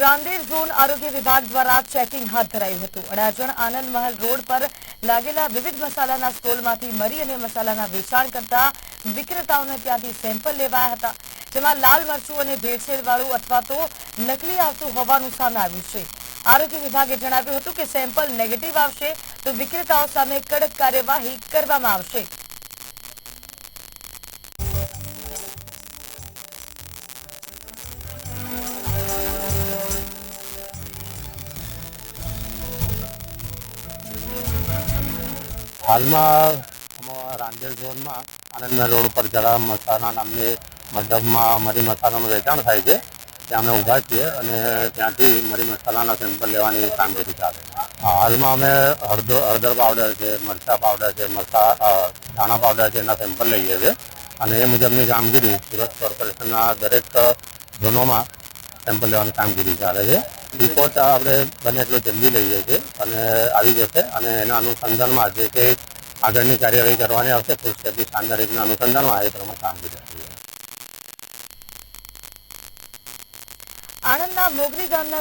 Rander zone આરોગ્ય વિભાગ દ્વારા ચેકિંગ હાથ ધરાયું હતું. અડાજણ આનંદ મહલ રોડ પર લાગેલા વિવિધ મસાલાના સ્ટોલમાંથી મરી અને મસાલાના વેચાણ કરતા વિક્રેતાઓને ત્યાંથી સેમ્પલ લેવાયા હતા. જેમાં લાલ મરચું અને ભેળસેળવાળું અથવા તો નકલી આવતું હોવાનું સામે આવ્યું છે. આરોગ્ય વિભાગે જણાવ્યું હતું કે સેમ્પલ નેગેટિવ આવશે તો વિક્રેતાઓ સામે કડક કાર્યવાહી કરવામાં આવશે. હાલમાં રાંદેર ઝોનમાં આનંદના રોડ ઉપર જરા મસાલા નામની મધબમાં મરી મસાલાનું વેચાણ થાય છે. ત્યાં અમે ઊભા છીએ અને ત્યાંથી મરી મસાલાના સેમ્પલ લેવાની કામગીરી ચાલે હાલમાં અમે હળદર હળદર પાવડર છે મરચા પાવડર છે અ, ધાણા પાવડર છે એના સેમ્પલ લઈએ છીએ. અને એ મુજબની કામગીરી સુરત કોર્પોરેશનના દરેક ઝોનોમાં સેમ્પલ લેવાની કામગીરી ચાલે છે. રિપોર્ટ આપણે બને એટલો જલ્દી લઈએ છીએ અને આવી જશે અને એના અનુસંધાનમાં જે કંઈ આગળની કાર્યવાહી કરવાની આવશે સેફ્ટી સ્ટાન્ડર્ડના અનુસંધાનમાં એ પ્રમાણે કામગીરી થશે આણંદના મોગરી ગામના